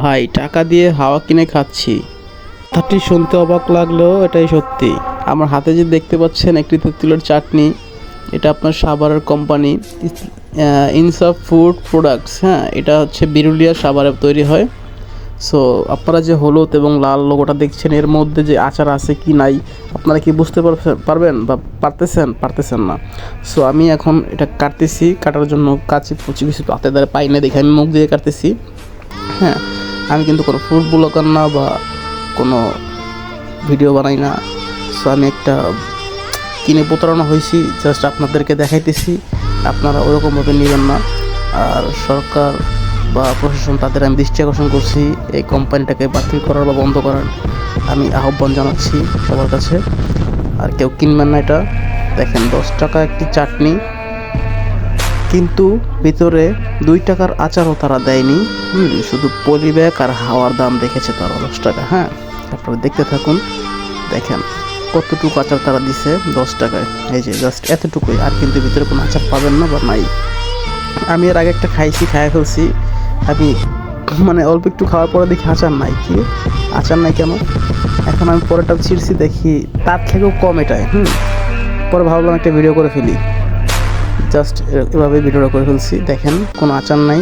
ভাই, টাকা দিয়ে হাওয়া কিনে খাচ্ছি। কথাটি শুনতে অবাক লাগলেও এটাই সত্যি। আমার হাতে যে দেখতে পাচ্ছেন একটি তেঁতুলের চাটনি, এটা আপনার সাভারের কোম্পানি ইনসাফ ফুড প্রোডাক্টস হ্যাঁ এটা হচ্ছে বিরুলিয়া সাভারে তৈরি হয়। সো আপনারা যে হলুদ এবং লাল লোগোটা দেখছেন, এর মধ্যে যে আচার আছে কি নাই, আপনারা কি বুঝতে পারবেন বা পারতেছেন? পারতেছেন না। সো আমি এখন এটা কাটতেছি, কাটার জন্য কাছে কিছু হাতে দ্বারা পাই না দেখে আমি মুখ দিয়ে কাটতেছি। হ্যাঁ আমি কিন্তু কোনো ফুড ব্লগার না বা কোনো ভিডিও বানাই না। সো আমি একটা কিনে প্রতারণা হয়েছি জাস্ট আপনাদেরকে দেখাইতেছি। আপনারা ওরকমভাবে নেবেন না। আর সরকার বা প্রশাসন তাদের আমি দৃষ্টি আকর্ষণ করছি, এই কোম্পানিটাকে বাতিল করার বা বন্ধ করার। আমি আহ্বান জানাচ্ছি সবার কাছে। আর কেউ কিনবেন না এটা। দেখেন, দশ টাকা একটি চাটনি। কিন্তু ভিতরে দুই টাকার আচারও তারা দেয়নি। হুম, শুধু পলি ব্যাগ আর হাওয়ার দাম রেখেছে তারা দশ টাকা হ্যাঁ? তারপরে দেখতে থাকুন দেখেন কতটুকু আচার তারা দিছে দশ টাকায়। এই যে জাস্ট এতটুকুই আর কিন্তু ভিতরে কোনো আচার পাবেন না বা নাই। আমি এর আগে একটা খাইছি খাই ফেলছি। আমি মানে অল্প একটু খাওয়ার পরে দেখি আচার নাই কি? আচার নাই কেন? এখন আমি পরেরটা ছিঁড়ছি দেখি তার থেকেও কম এটাই হুম? পরে ভাবলাম একটা ভিডিও করে ফেলি। জাস্ট এভাবে ভিডিওটা করে ফেলছি। দেখেন, কোনো আচার নাই।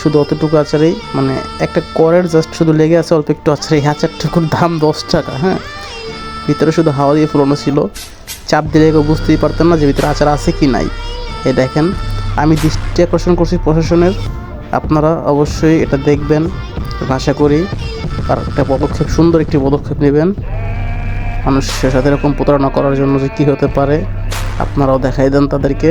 শুধু অতটুকু আচারেই মানে একটা করের জাস্ট শুধু লেগে আছে, অল্প একটু আচার। এই আচারটুকুর দাম দশ টাকা হ্যাঁ? ভিতরে শুধু হাওয়া দিয়ে ফুলানো ছিল। চাপ দিলে কেউ বুঝতেই পারতেন না যে ভিতরে আচার আছে কি নাই। এই দেখেন, আমি দৃষ্টি আকর্ষণ করছি প্রশাসনের। আপনারা অবশ্যই এটা দেখবেন। আশা করি আর একটা পদক্ষেপ, সুন্দর একটি পদক্ষেপ নেবেন। মানুষের সাথে এরকম প্রতারণা করার জন্য যে কী হতে পারে, আপনারাও দেখাই দেন তাদেরকে।